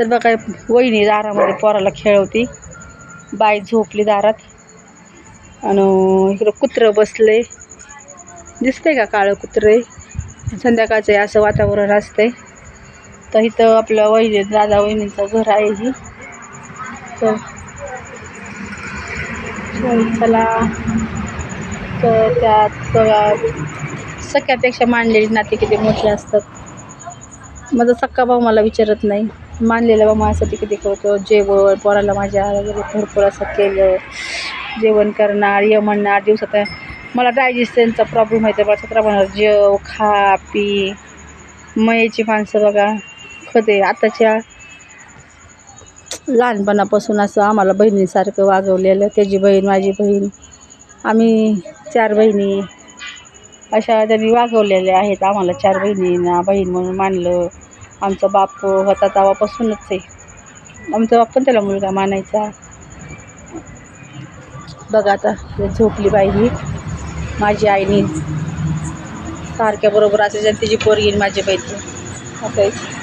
तर बघा वहिनी दारामध्ये पोराला खेळवती. बाई झोपली दारात. आणि इकडं कुत्रं बसले. दिसतंय का काळं कुत्रे? संध्याकाळचं असं वातावरण असतंय. तर इथं आपलं वहिनी दादा वहिनीचं घर आहे ही. तर चला. तर त्यात बघा सख्यापेक्षा मांडलेली नाते किती मोठी असतात. माझा सक्का भाऊ मला विचारत नाही. मानलेलं बा माझ्यासाठी किती करतो. जेवण पोराला माझ्या वगैरे भरपूर असं केलं. जेवण करणार ये म्हणणार दिवसात मला डायजेस्टनचा प्रॉब्लेम आहे. त्या सतरा म्हणणार जेव खा पी. मयेची माणसं बघा. खते आताच्या लहानपणापासून असं आम्हाला बहिणीसारखं वागवलेलं. त्याची बहीण माझी बहीण. आम्ही चार बहिणी. अशा त्यांनी वागवलेल्या आहेत. आम्हाला चार बहिणींना बहीण म्हणून मानलं. आमचा बाप होता तेव्हापासूनच आहे. आमचा बाप पण त्याला मुलगा मानायचा. बघा आता झोपली बाई ही. माझी आईनी सारख्याबरोबर असायच्या तिची पोरगी आणि माझी बहीण असायची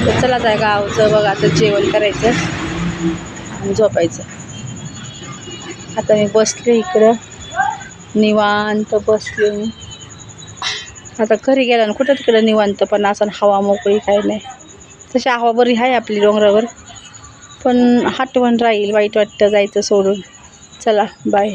तर चला जाय गावचं बघा आता जेवण करायचं आणि झोपायचं. आता मी बसले इकडं. निवांत बसले मी. आता घरी गेला ना कुठं तिकडं निवांत पण असं हवा मोकळी काही नाही. तशी हवा बरी आहे आपली डोंगरावर. पण हटवण राहील वाईट वाटतं जायचं सोडून. चला बाय